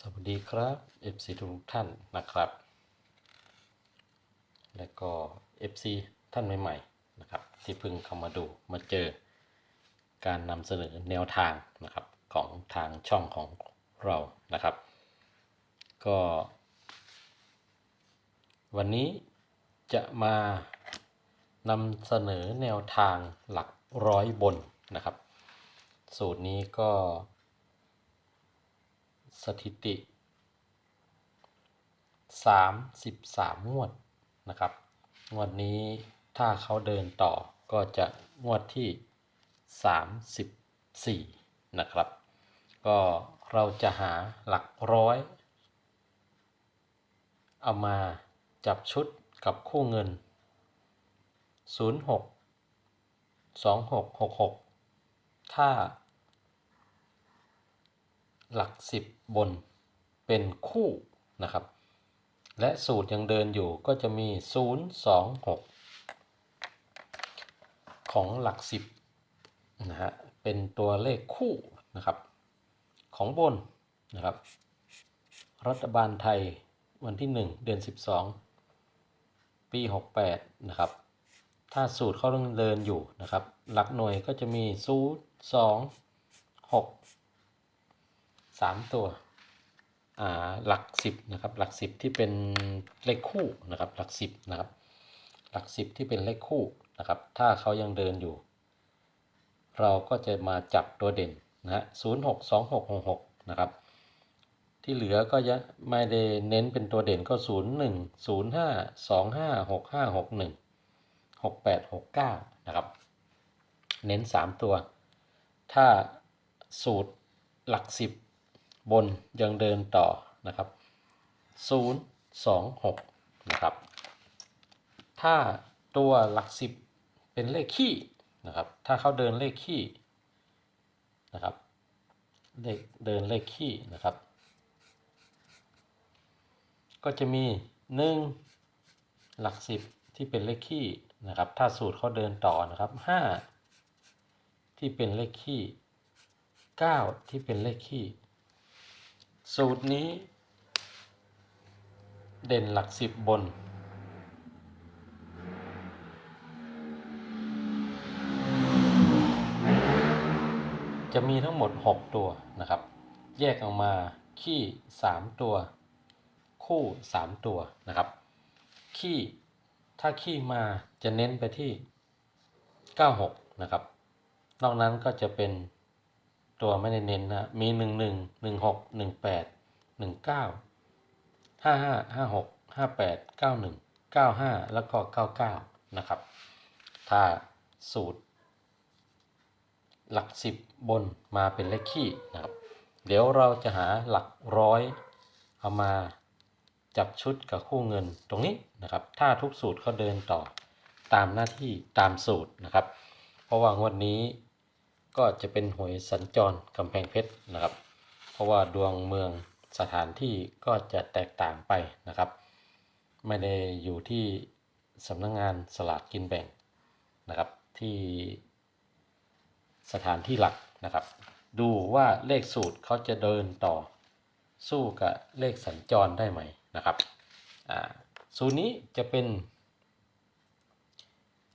สวัสดีครับ FC ทุกท่านนะครับ และก็ FC ท่านใหม่ๆนะครับที่เพิ่งเข้ามาดูมาเจอ การนำเสนอแนวทางนะครับของทางช่องของเรานะครับ ก็ วันนี้จะมานำเสนอแนวทางหลักร้อยบนนะครับ สูตรนี้ก็ สถิติ 33 งวดนะครับ งวดนี้ถ้าเขาเดินต่อก็จะงวดที่ 34 นะครับ ก็เราจะหาหลักร้อย เอามาจับชุดกับคู่เงิน 06 2666 ถ้า หลักสิบบนเป็นคู่นะครับ และสูตรยังเดินอยู่ก็จะมี 0 2 6 ของหลักสิบนะฮะเป็นตัวเลขคู่นะครับ ของบนนะครับ รัฐบาลไทยวันที่ 1 เดือน 12 ปี 68 นะครับ ถ้าสูตรเขาต้องเดินอยู่นะครับ หลักหน่วยก็จะมี 0 2 6 สามตัวอ่าหลักสิบนะครับหลักสิบที่เป็นเลขคู่นะครับหลักสิบนะครับหลักสิบที่เป็นเลขคู่นะครับถ้าเขายังเดินอยู่ เราก็จะมาจับตัวเด่นนะฮะศูนย์หกสองหกหกหกนะครับที่เหลือก็จะไม่ได้เน้นเป็นตัวเด่นก็ศูนย์หนึ่งศูนย์ห้าสองห้าหกห้าหกหนึ่งหกแปดหกเก้านะครับเน้นสามตัว ถ้าสูตรหลักสิบ บนยังเดินต่อนะครับ0 2 6นะครับ ถ้าตัวหลักสิบเป็นเลขคี่นะครับ ถ้าเขาเดินเลขคี่นะครับเลขเดินเลขคี่นะครับ ก็จะมี 1 หลักสิบที่เป็นเลขคี่นะครับ ถ้าสูตรเขาเดินต่อนะครับ 5 ที่เป็นเลขคี่9ที่เป็นเลขคี่ สูตรนี้ เด่นหลักสิบบน จะมีทั้งหมด 6 ตัวนะครับ แยกออกมาขี้ 3 ตัว คู่ 3 ตัวนะครับ ขี้ถ้าขี้มาจะเน้นไปที่ 96 นะครับ นอกนั้นก็จะเป็น ตัวไม่ได้เน้นนะมีหนึ่งหนึ่งหนึ่งหกหนึ่งแปดหนึ่งเก้าห้าห้าห้าหกห้าแปดเก้าหนึ่งเก้าห้าแล้วก็เก้าเก้านะครับ ถ้าสูตร หลักสิบบนมาเป็นเลขคี่นะครับ เดี๋ยวเราจะหาหลักร้อยเอามาจับชุดกับคู่เงินตรงนี้นะครับ ถ้าทุกสูตรเขาเดินต่อตามหน้าที่ตามสูตรนะครับ เพราะว่างวดนี้ ก็จะเป็นหวยสัญจรกำแพงเพชรนะครับ เพราะว่าดวงเมืองสถานที่ก็จะแตกต่างไปนะครับ ไม่ได้อยู่ที่สำนักงงานสลากกินแบ่งนะครับที่สถานที่หลักนะครับ ดูว่าเลขสูตรเขาจะเดินต่อสู้กับเลขสัญจรได้ไหมนะครับสูตรนี้จะเป็น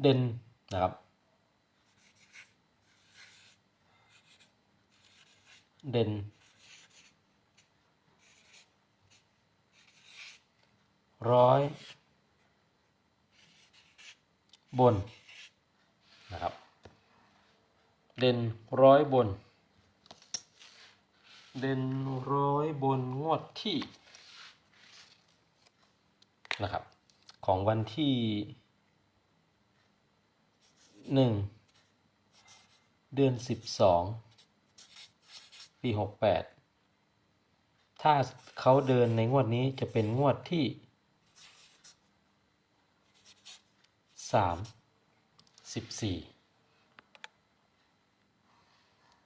เด่นนะครับ เด่น ร้อย บน นะครับ เด่นร้อยบน เด่นร้อยบนงวดที่นะครับ ของวันที่หนึ่งเดือนสิบสอง ปีหกแปดถ้าเขาเดินในงวดนี้จะเป็นงวดที่สามสิบสี่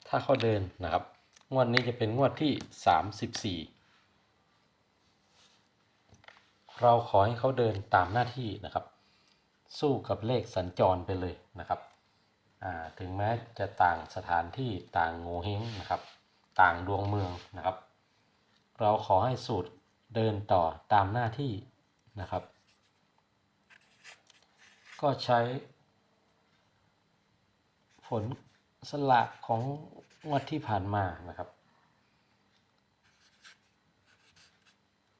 ถ้าเขาเดินนะครับ งวดนี้จะเป็นงวดที่สามสิบสี่เราขอให้เขาเดินตามหน้าที่นะครับ สู้กับเลขสัญจรไปเลยนะครับถึงแม้จะต่างสถานที่ต่างโงเฮงนะครับ ต่างดวงเมืองนะครับ เราขอให้สูตรเดินต่อตามหน้าที่นะครับ ก็ใช้ ผลสลากของงวดที่ผ่านมานะครับ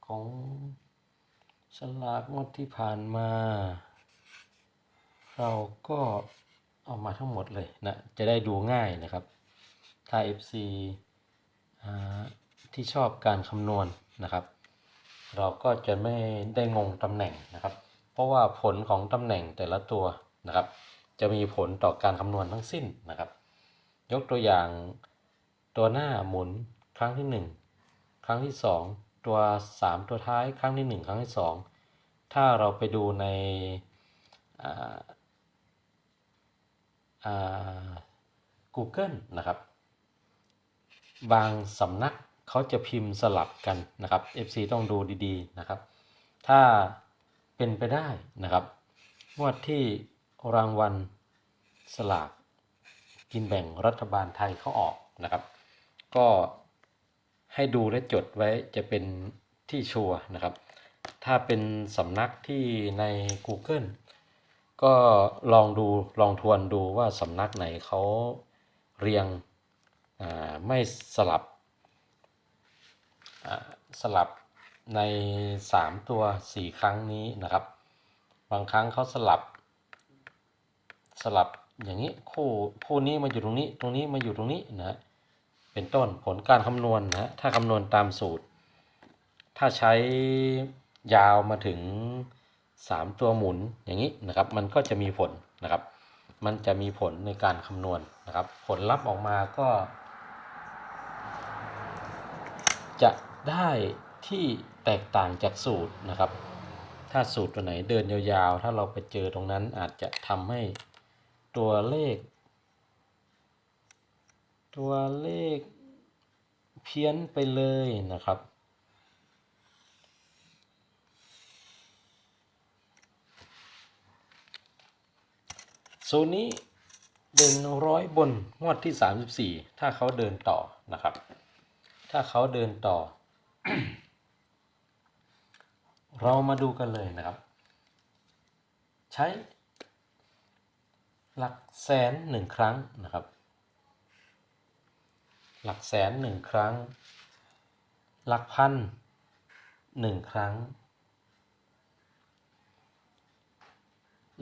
ของสลากงวดที่ผ่านมา เราก็เอามาทั้งหมดเลยนะ จะได้ดูง่ายนะครับถ้า FC ที่ชอบการคำนวณนะครับ เราก็จะไม่ได้งงตำแหน่งนะครับ เพราะว่าผลของตำแหน่งแต่ละตัวนะครับ จะมีผลต่อการคำนวณทั้งสิ้นนะครับ ยกตัวอย่างตัวหน้าหมุนครั้งที่ 1 ครั้งที่ 2 ตัว 3 ตัวท้ายครั้งที่ 1 ครั้งที่ 2 ถ้าเราไปดูในอ่าอ่า Google นะครับ บางสำนักเขาจะพิมพ์สลับกันนะครับ FC ต้องดูดีๆนะครับ ถ้าเป็นไปได้นะครับงวดที่รางวัลสลากกินแบ่งรัฐบาลไทยเขาออกนะครับ ก็ให้ดูและจดไว้จะเป็นที่ชัวนะครับ ถ้าเป็นสำนักที่ใน Google ก็ลองดูลองทวนดูว่าสำนักไหนเขาเรียง ไม่สลับสลับใน 3 ตัว 4 ครั้งนี้นะครับ บางครั้งเขาสลับ สลับอย่างนี้คู่คู่นี้มาอยู่ตรงนี้ตรงนี้มาอยู่ตรงนี้นะเป็นต้นผลการคำนวณนะฮะถ้าคำนวณตามสูตร ถ้าใช้ยาวมาถึง 3 ตัวหมุนอย่างนี้นะครับ มันก็จะมีผลนะครับ มันจะมีผลในการคำนวณนะครับ ผลลัพธ์ออกมาก็ จะได้ที่แตกต่างจากสูตรนะครับ ถ้าสูตรตัวไหนเดินยาวๆ ถ้าเราไปเจอตรงนั้นอาจจะทำให้ตัวเลข ตัวเลขเพี้ยนไปเลยนะครับสูตรนี้เด่นร้อยบนงวดที่ 34 ถ้าเขาเดินต่อนะครับ ถ้าเขาเดินต่อ เรามาดูกันเลยนะครับ ใช้หลักแสนหนึ่งครั้งนะครับ หลักแสนหนึ่งครั้ง หลักพันหนึ่งครั้ง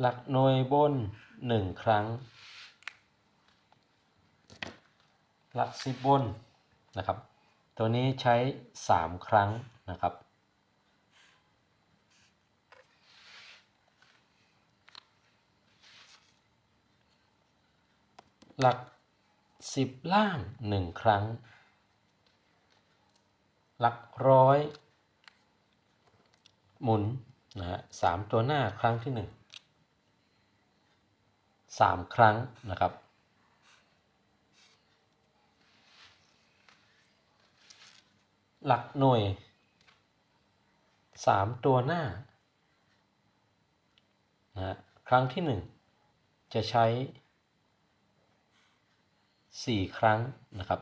หลักหน่วยบนหนึ่งครั้ง หลักสิบบนนะครับ ตัวนี้ใช้สามครั้งนะครับ หลักสิบล่างหนึ่งครั้ง หลักร้อยหมุนนะฮะสามตัวหน้าครั้งที่หนึ่งสามครั้งนะครับ หลักหน่วยสามตัวหน้านะครั้งที่หนึ่งจะใช้สี่ครั้งนะครับ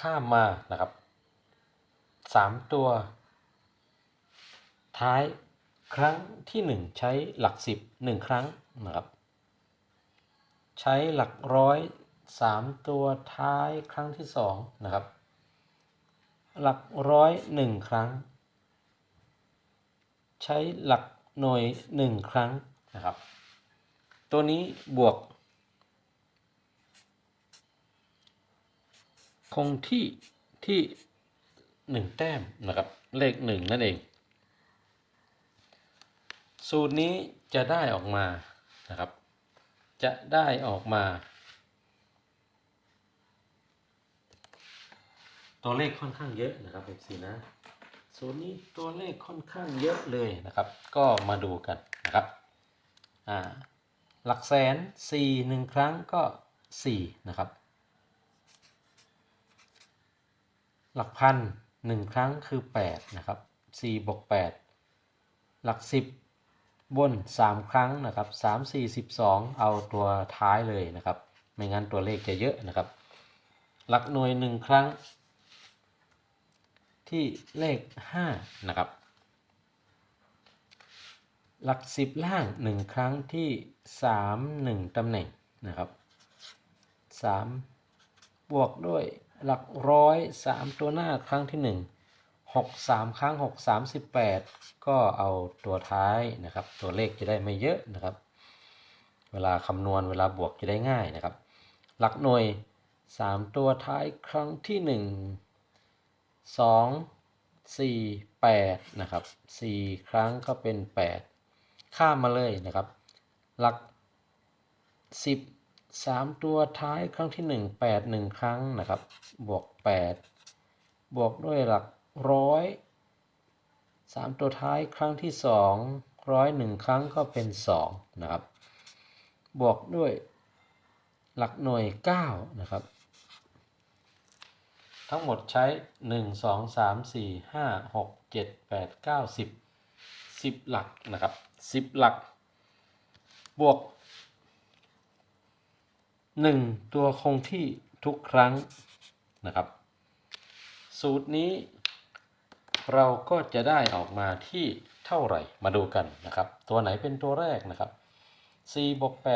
ข้ามมานะครับสามตัว ท้าย ครั้งที่หนึ่งใช้หลักสิบหนึ่งครั้งนะครับ ใช้หลักร้อยสามตัวท้ายครั้งที่สองนะครับ หลักร้อยหนึ่งครั้ง ใช้หลักหน่วยหนึ่งครั้งนะครับ ตัวนี้บวก คงที่ที่หนึ่งแต้มนะครับ เลขหนึ่งนั่นเอง สูตรนี้จะได้ออกมานะครับ จะได้ออกมา ตัวเลขค่อนข้างเยอะนะครับเอฟซีนะสูตรนี้ตัวเลขค่อนข้างเยอะเลยนะครับ ก็มาดูกันนะครับอ่าหลักแสนสี่หนึ่งครั้งก็สี่นะครับ หลักพันหนึ่งครั้งคือแปดนะครับสี่บวกแปดหลักสิบ บน 3 ครั้งนะครับ3 4 12 เอาตัวท้ายเลยนะครับ ไม่งั้นตัวเลขจะเยอะนะครับ หลักหน่วย 1 ครั้ง ที่เลข 5 นะครับ หลัก 10 ล่าง 1 ครั้งที่ 3 1ตำแหน่งนะครับ 3 บวกด้วยหลักร้อย3ตัวหน้าครั้งที่ 1 6 3 ครั้ง 6 38 ก็เอาตัวท้ายนะครับ ตัวเลขจะได้ไม่เยอะนะครับ เวลาคำนวณเวลาบวกจะได้ง่ายนะครับ หลักหน่วย 3 ตัวท้ายครั้งที่ 1 2 4 8 นะครับ 4 ครั้งก็เป็น 8 ข้ามมาเลยนะครับ หลัก 10 3 ตัวท้ายครั้งที่ 1 8 1 ครั้งนะครับ บวก 8 บวกด้วยหลัก ร้อยสามตัวท้ายครั้งที่สองร้อยหนึ่งครั้งก็เป็นสองนะครับ บวกด้วยหลักหน่วยเก้านะครับ ทั้งหมดใช้หนึ่งสองสามสี่ห้าหกเจ็ดแปดเก้าสิบสิบหลักนะครับสิบหลัก บวกหนึ่งตัวคงที่ทุกครั้งนะครับ สูตรนี้ เราก็จะได้ออกมาที่เท่าไหร่มาดูกันนะครับ ตัวไหนเป็นตัวแรกนะครับ4บวก8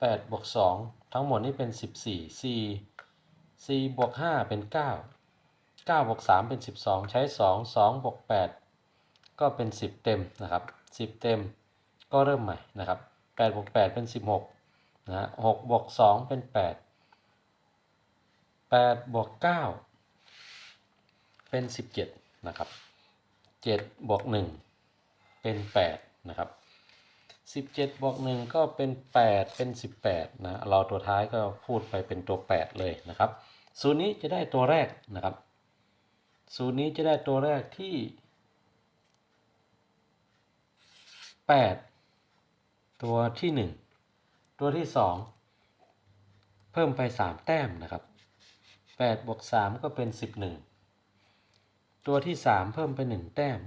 8บวก2ทั้งหมดนี้เป็น 14 4 4บวก5เป็น 9 9บวก3เป็น 12 ใช้ 2 2บวก8ก็เป็น 10 เต็มนะครับ 10 เต็มก็เริ่มใหม่นะครับ8บวก8เป็น 16นะ6บวก2เป็น 8 8บวก9 เป็น 17 นะครับ 7 บวก 1 เป็น 8 นะครับ 17 บวก 1 ก็เป็น 8 เป็น 18 นะ เราตัวท้ายก็พูดไปเป็นตัว 8 เลยนะครับสูตรนี้จะได้ตัวแรกนะครับ สูตรนี้จะได้ตัวแรกที่ 8 ตัวที่ 1 ตัวที่ 2 เพิ่มไป 3 แต้มนะครับ8บวก3ก็เป็น 11 ตัวที่ 3 เพิ่มไป1แต้ม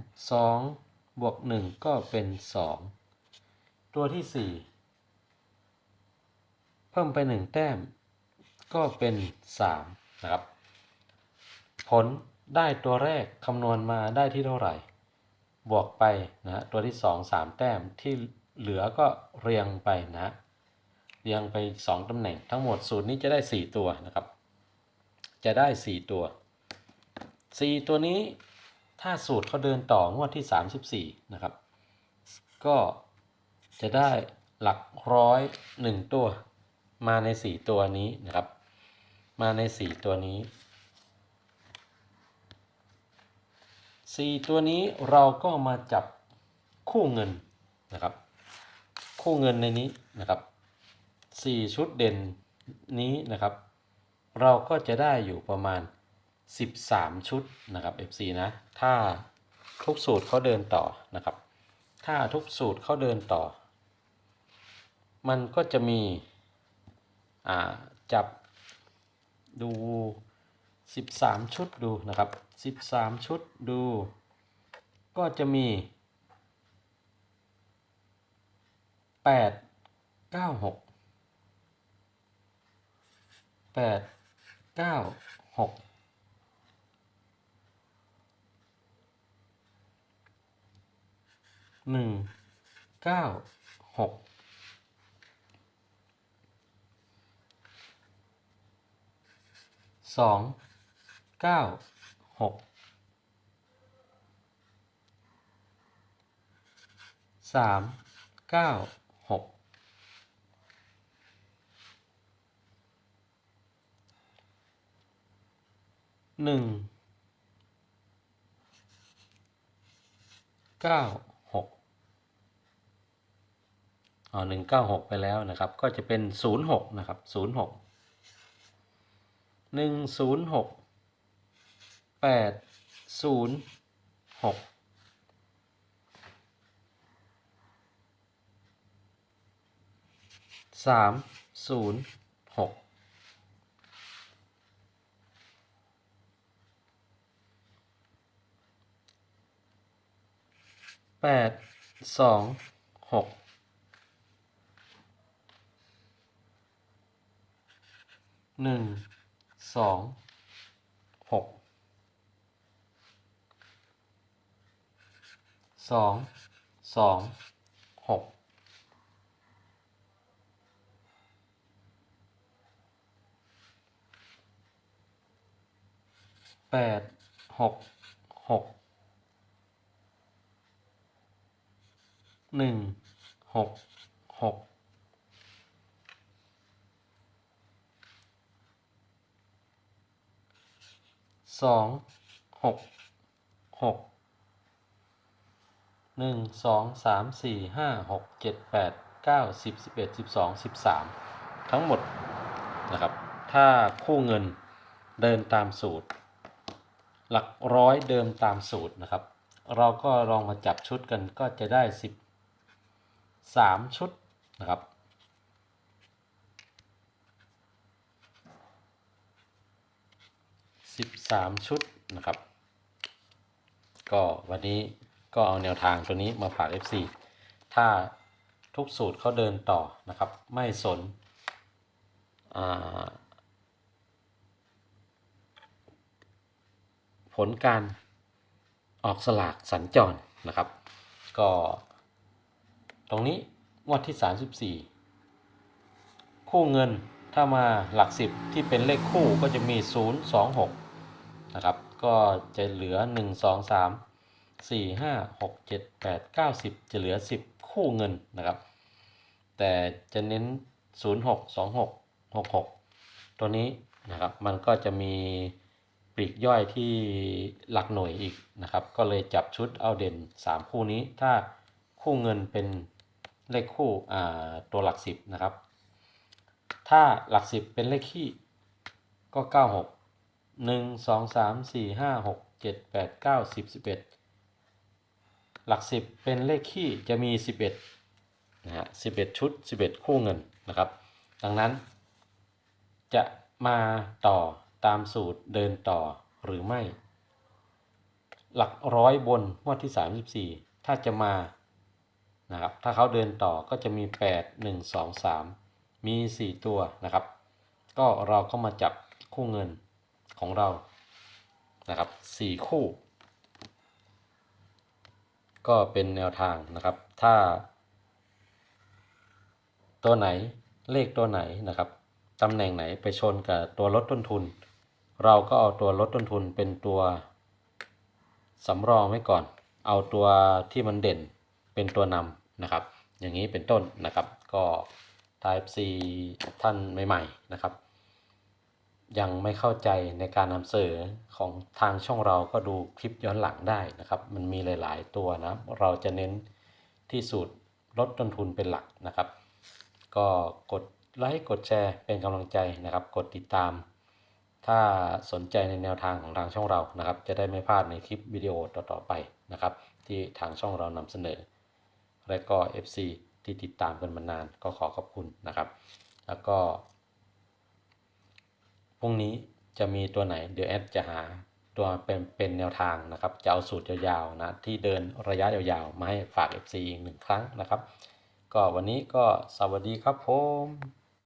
2 บวก 1 ก็เป็น 2 ตัวที่ 4 เพิ่มไป 1 แต้ม ก็เป็น 3 นะครับ ผลได้ตัวแรกคำนวณมาได้ที่เท่าไหร่ บวกไปนะตัวที่ 2 3 แต้มที่เหลือก็เรียงไปนะฮะเรียงไป 2ตำแหน่งทั้งหมดสูตรนี้จะได้ 4 ตัวนะครับ จะได้ 4 ตัว 4 ตัวนี้ถ้าสูตรเขาเดินต่องวดที่ 34 นะครับ ก็จะได้หลักร้อยหนึ่งตัว มาใน 4 ตัวนี้นะครับ มาใน 4 ตัวนี้ 4 ตัวนี้เราก็มาจับคู่เงินนะครับ คู่เงินในนี้นะครับ 4 ชุดเด่นนี้นะครับ เราก็จะได้อยู่ประมาณ 13 ชุดนะครับ FC นะ ถ้าทุกสูตรเขาเดินต่อนะครับ ถ้าทุกสูตรเขาเดินต่อ มันก็จะมีอ่าจับดู 13 ชุดดูนะครับ 13 ชุดดู ก็จะมี 8 9 6 8 9 6 หนึ่งเก้าหกสองเก้าหกสามเก้าหกหนึ่งเก้า หกอ๋อหนึ่งเก้าหกไปแล้วนะครับ ก็จะเป็นศูนย์หกนะครับศูนย์หกหนึ่งศูนย์หกแปดศูนย์หกสามศูนย์หกแปดสองหก หนึ่งสองหกสองสองหกแปดหกหกหนึ่งหกหก สองหกหกหนึ่งสองสามสี่ห้าหกเจ็ดแปดเก้าสิบสิบเอ็ดสิบสองสิบสามทั้งหมดนะครับ ถ้าคู่เงินเดินตามสูตร หลักร้อยเดิมตามสูตรนะครับ เราก็ลองมาจับชุดกันก็จะได้สิบสามชุดนะครับ สิบสามชุดนะครับ ก็วันนี้ก็เอาแนวทางตัวนี้มาฝาก FC ถ้าทุกสูตรเขาเดินต่อนะครับ ไม่สนผลการออกสลากสัญจรนะครับ ก็ ตรงนี้งวดที่ 34 คู่เงินถ้ามาหลักสิบที่เป็นเลขคู่ก็จะมี 0 2 6 นะครับ ก็จะเหลือ 1 2 3 4 5 6 7 8 9 10 จะเหลือ 10 คู่เงินนะครับ แต่จะเน้น 0 6 2 6 6 6 ตัวนี้นะครับ มันก็จะมีปลีกย่อยที่หลักหน่วยอีกนะครับ ก็เลยจับชุดเอาเด่น 3 คู่นี้ ถ้าคู่เงินเป็นเลขคู่อ่าตัวหลัก 10 นะครับ ถ้าหลัก 10 เป็นเลขคี่ก็ 96 1 2 3 4 5 6 7 8 9 10 11หลัก10เป็นเลขคี่จะมี11นะฮะ11ชุด11คู่เงินนะครับ ดังนั้น จะมาต่อตามสูตรเดินต่อหรือไม่ หลักร้อยบนงวดที่34ถ้าจะมานะครับถ้าเขาเดินต่อก็จะมี8 1 2 3มี4ตัวนะครับ ก็เราก็มาจับคู่เงิน ของเรานะครับ4คู่ ก็เป็นแนวทางนะครับ ถ้า ตัวไหนเลขตัวไหนนะครับตำแหน่งไหนไปชนกับตัวลดต้นทุน เราก็เอาตัวลดต้นทุนเป็นตัวสำรองไว้ก่อน เอาตัวที่มันเด่นเป็นตัวนำนะครับ อย่างนี้เป็นต้นนะครับ ก็ Type C ท่านใหม่ ๆ นะครับ ยังไม่เข้าใจในการนำเสนอของทางช่องเราก็ดูคลิปย้อนหลังได้นะครับ มันมีหลาย ๆ ตัวนะเราจะเน้นที่สูตรลดต้นทุนเป็นหลักนะครับ ก็กดไลค์กดแชร์เป็นกำลังใจนะครับ กดติดตาม ถ้าสนใจในแนวทางของทางช่องเรานะครับ จะได้ไม่พลาดในคลิปวิดีโอต่อๆไปนะครับ ที่ทางช่องเรานำเสนอ และก็ FC ที่ติดตามกันมานานก็ขอขอบคุณนะครับ แล้วก็ รุ่งนี้จะมีตัวไหนเดี๋ยวแอดจะหาตัวเป็นเป็นแนวทางนะครับ จะเอาสูตรยาวๆนะที่เดินระยะยาวๆ มาให้ฝาก FC อีกหนึ่งครั้งนะครับ ก็วันนี้ก็สวัสดีครับผม